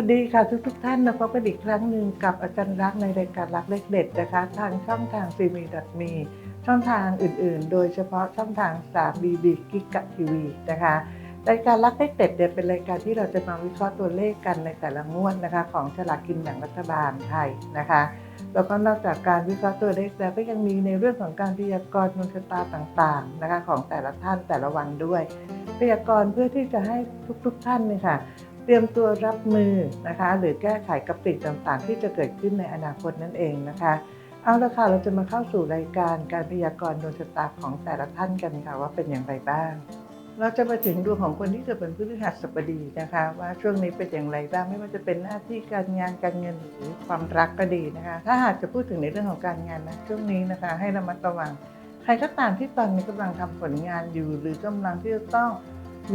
วัสดีค่ะทุกทุกท่านนะพบกันอีกครั้งหนึ่งกับอาจารย์รักในรายการรักเลขเด็ดนะคะ ทางช่องทางซีมีดัตมีช่องทางอื่นๆ โดยเฉพาะช่องทาง3 b b กิกะทีวีนะคะรายการรักเลขเด็ดเนี่ยเป็นรายการที่เราจะมาวิเคราะห์ตัวเลขกันในแต่ละงวดนะคะ ของฉลากกินแบ่งรัฐบาลไทยนะคะแล้วก็นอกจากการวิเคราะห์ตัวเลขแล้วก็ยังมีในเรื่องของการพยากรณ์ดวงชะตาต่างๆนะคะ ของแต่ละท่านแต่ละวันด้วย พยากรณ์เพื่อที่จะให้ทุกๆท่านเนี่ยค่ะ เตรียมตัวรับมือนะคะ หรือแก้ไขกับสิ่งต่างๆ ที่จะเกิดขึ้นในอนาคตนั่นเองนะคะ เอาละค่ะเราจะมาเข้าสู่รายการการพยากรณ์ดวงชะตาของแต่ละท่านกันค่ะว่าเป็นอย่างไรบ้าง เราจะมาถึงดวงของคนที่เกิดเป็นพฤหัสบดีนะคะ ว่าช่วงนี้เป็นอย่างไรบ้างไม่ว่าจะเป็นหน้าที่การงานการเงินหรือความรักก็ดีนะคะ ถ้าหากจะพูดถึงในเรื่องของการงานนะช่วงนี้นะคะ ให้ระมัดระวังใครก็ตามที่ตอนนี้กำลังทำผลงานอยู่ หรือกำลังที่จะต้อง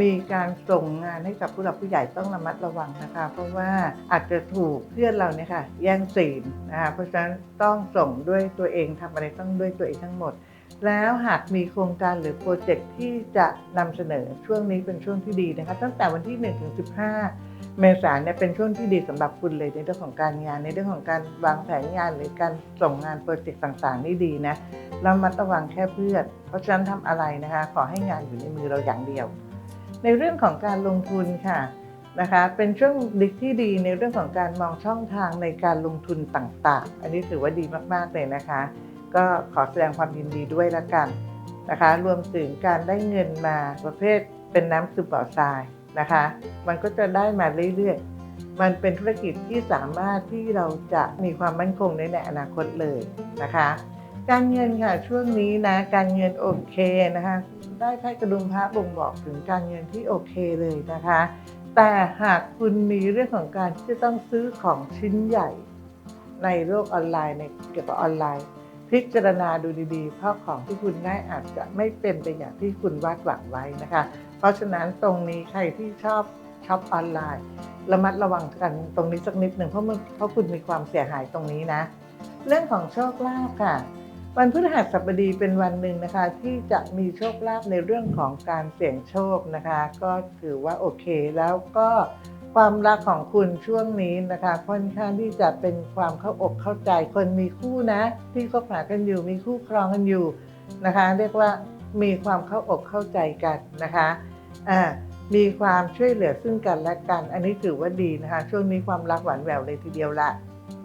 มีการส่งงานให้กับผู้หลักผู้ใหญ่ต้องระมัดระวังนะคะ เพราะว่าอาจจะถูกเพื่อนเราเนี่ยค่ะแย่งซีนนะคะเพราะฉะนั้นต้องส่งด้วยตัวเองทำอะไรต้องด้วยตัวเองทั้งหมด แล้วหากมีโครงการหรือโปรเจกต์ที่จะนำเสนอช่วงนี้เป็นช่วงที่ดีนะคะ ตั้งแต่วันที่1ถึง15 เมษายนเนี่ยเป็นช่วงที่ดีสำหรับคุณเลยในเรื่องของการงานในเรื่องของการวางแผนงานหรือการส่งงานโปรเจกต์ต่างๆ นี่ดีนะเรามาระวังแค่เพื่อนเพราะฉะนั้นทำอะไรนะคะ ขอให้งานอยู่ในมือเราอย่างเดียว ในเรื่องของการลงทุนค่ะนะคะเป็นช่วงดิที่ดีในเรื่องของการมองช่องทางในการลงทุนต่างๆ อันนี้ถือว่าดีมากๆเลยนะคะ ก็ขอแสดงความยินดีด้วยละกันนะคะ รวมถึงการได้เงินมาประเภทเป็นน้ำซึมบ่อร์ทรายนะคะ มันก็จะได้มาเรื่อยๆ มันเป็นธุรกิจที่สามารถที่เราจะมีความมั่นคงในในอนาคตเลยนะคะ การเงินค่ะช่วงนี้นะการเงินโอเคนะคะ ได้ไพ่กระดุมพระบ่งบอกถึงการเงินที่โอเคเลยนะคะ แต่หากคุณมีเรื่องของการที่จะต้องซื้อของชิ้นใหญ่ ในโลกออนไลน์ในเกี่ยวกับออนไลน์ พิจารณาดูดีๆ เพราะของที่คุณได้อาจจะไม่เป็นไปอย่างที่คุณวาดหวังไว้นะคะ เพราะฉะนั้นตรงนี้ใครที่ชอบช็อปออนไลน์ระมัดระวังกันตรงนี้สักนิดหนึ่งเพราะมันเพราะคุณมีความเสียหายตรงนี้นะ เรื่องของโชคลาภค่ะ วันพฤหัสบดีเป็นวันหนึ่งนะคะ ที่จะมีโชคลาภในเรื่องของการเสี่ยงโชคนะคะ ก็ถือว่าโอเค แล้วก็ความรักของคุณช่วงนี้นะคะ ค่อนข้างที่จะเป็นความเข้าอกเข้าใจคนมีคู่นะ ที่คบหากันอยู่มีคู่ครองกันอยู่นะคะ เรียกว่ามีความเข้าอกเข้าใจกันนะคะอ่ามีความช่วยเหลือซึ่งกันและกัน อันนี้ถือว่าดีนะคะ ช่วงนี้ความรักหวานแหววเลยทีเดียวละ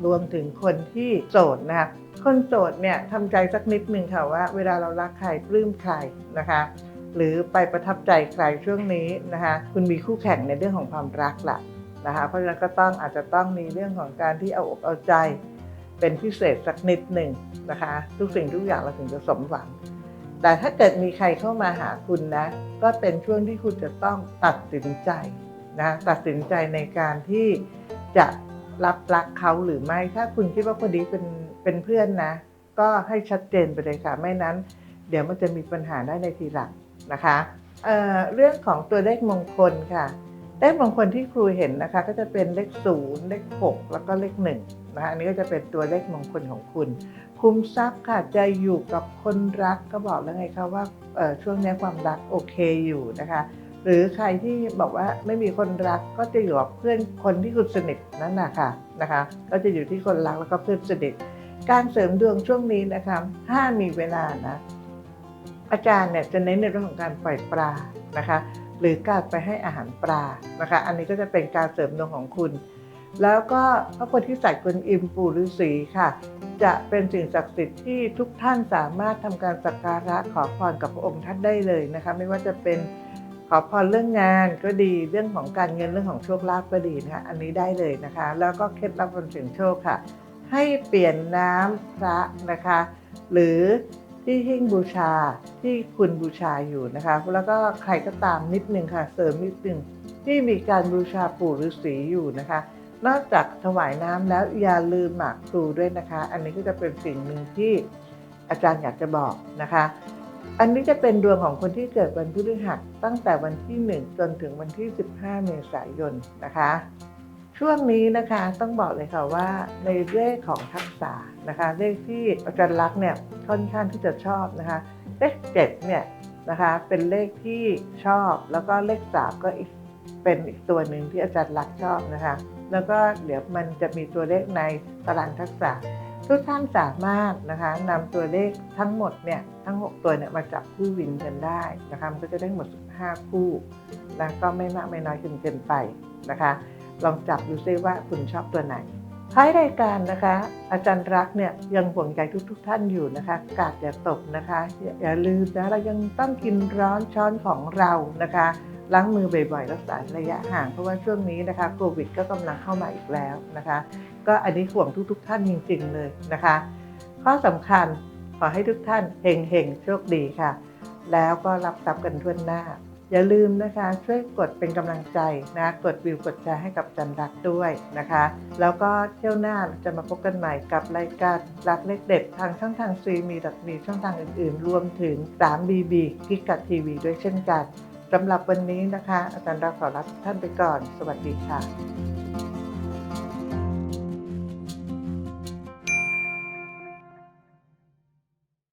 รวมถึงคนที่โสดนะคะ คนโสดเนี่ยทำใจสักนิดหนึ่งค่ะว่า เวลาเรารักใครปลื้มใครนะคะ หรือไปประทับใจใครช่วงนี้นะคะ คุณมีคู่แข่งในเรื่องของความรักละนะคะเพราะฉะนั้นก็ต้องอาจจะต้องมีเรื่องของการที่เอาอกเอาใจ เป็นพิเศษสักนิดหนึ่งนะคะ ทุกสิ่งทุกอย่างเราถึงจะสมหวัง แต่ถ้าเกิดมีใครเข้ามาหาคุณนะ ก็เป็นช่วงที่คุณจะต้องตัดสินใจนะตัดสินใจในการที่จะ รับรักเขาหรือไม่ถ้าคุณคิดว่าคนนี้เป็นเป็นเพื่อนนะ ก็ให้ชัดเจนไปเลยค่ะไม่นั้น เดี๋ยวมันจะมีปัญหาได้ในทีหลังนะคะเเรื่องของตัวเลขมงคลค่ะเลขมงคลที่ครูเห็นนะคะ ก็จะเป็นเลขศูนย์เลขหกแล้วก็เลขหนึ่งนะคะอันนี้ก็จะเป็นตัวเลขมงคลของคุณ คุ้มทรัพย์ค่ะจะอยู่กับคนรักก็บอกแล้วไงคะว่าช่วงนี้ความรักโอเคอยู่นะคะ หรือใครที่บอกว่าไม่มีคนรักก็จะอยู่กับเพื่อนคนที่คุณสนิทนั่นนะค่ะนะคะ ก็จะอยู่ที่คนรักแล้วก็เพื่อนสนิทการเสริมดวงช่วงนี้นะคะถ้ามีเวลานะ อาจารย์เนี่ยจะเน้นในเรื่องของการปล่อยปลานะคะ หรือการไปให้อาหารปลานะคะ อันนี้ก็จะเป็นการเสริมดวงของคุณ แล้วก็พระโพธิสัตว์กวนอิมปู่ฤาษีค่ะ จะเป็นสิ่งศักดิ์สิทธิ์ที่ทุกท่านสามารถทำการสักการะขอพรกับพระองค์ท่านได้เลยนะคะ ไม่ว่าจะเป็น ขอพรเรื่องงานก็ดีเรื่องของการเงินเรื่องของโชคลาภก็ดีนะคะอันนี้ได้เลยนะคะ แล้วก็เคล็ดลับบนเสียงโชคค่ะ ให้เปลี่ยนน้ำพระนะคะ หรือที่หิ้งบูชาที่คุณบูชาอยู่นะคะแล้วก็ใครก็ตามนิดนึงค่ะ เสริมนิดนึงที่มีการบูชาปู่ฤาษีอยู่นะคะ นอกจากถวายน้ำแล้วอย่าลืมหมากพลูด้วยนะคะ อันนี้ก็จะเป็นสิ่งหนึ่งที่อาจารย์อยากจะบอกนะคะ อันนี้จะเป็นดวงของคนที่เกิดวันพฤหัสตั้งแต่วันที่ 1 จนถึงวันที่ 15 เมษายนนะคะ ช่วงนี้นะคะต้องบอกเลยค่ะว่าในเลขของทักษะนะคะเลขที่อาจารย์ลักษ์เนี่ยค่อนข้างที่จะชอบนะคะเลขเจ็ดเนี่ยนะคะเป็นเลขที่ชอบแล้วก็เลขสามก็อีกเป็นอีกตัวหนึ่งที่อาจารย์ลักษ์ชอบนะคะ แล้วก็เดี๋ยวมันจะมีตัวเลขในตารางทักษะ ทุกท่านสามารถนะคะนำตัวเลขทั้งหมดเนี่ยทั้ง 6 ตัวเนี่ยมาจับคู่วินกันได้นะคะมันก็จะได้หมด 15 คู่แล้วก็ไม่มากไม่น้อยจนเกินไปนะคะ ลองจับดูซิว่าคุณชอบตัวไหนท้ายรายการนะคะ อาจารย์รักเนี่ยยังห่วงใยทุกๆทท่านอยู่นะคะ กาดอย่าตกนะคะ อย่าลืมนะเรายังต้องกินร้อนช้อนของเรานะคะ ล้างมือบ่อยๆรักษาระยะห่าง เพราะว่าช่วงนี้นะคะโควิดก็กำลังเข้ามาอีกแล้วนะคะ ก็อันนี้ห่วงทุกๆทท่านจริงๆเลยนะคะ ข้อสำคัญขอให้ทุกท่านเฮงๆโชคดีค่ะ แล้วก็รับทรัพย์กันทั่วหน้า อย่าลืมนะคะ ช่วยกดเป็นกำลังใจนะกดวิวกดแชร์ให้กับจันรักด้วยนะคะ แล้วก็เที่ยวหน้าเราจะมาพบกันใหม่กับรายการรักเล็กเด็ดทางช่องทางซีมีดัมีช่องทางอื่นๆ รวมถึง 3BB กิกะทีวีด้วยเช่นกัน สำหรับวันนี้นะคะ อาจารย์รักขอรับท่านไปก่อน สวัสดีค่ะ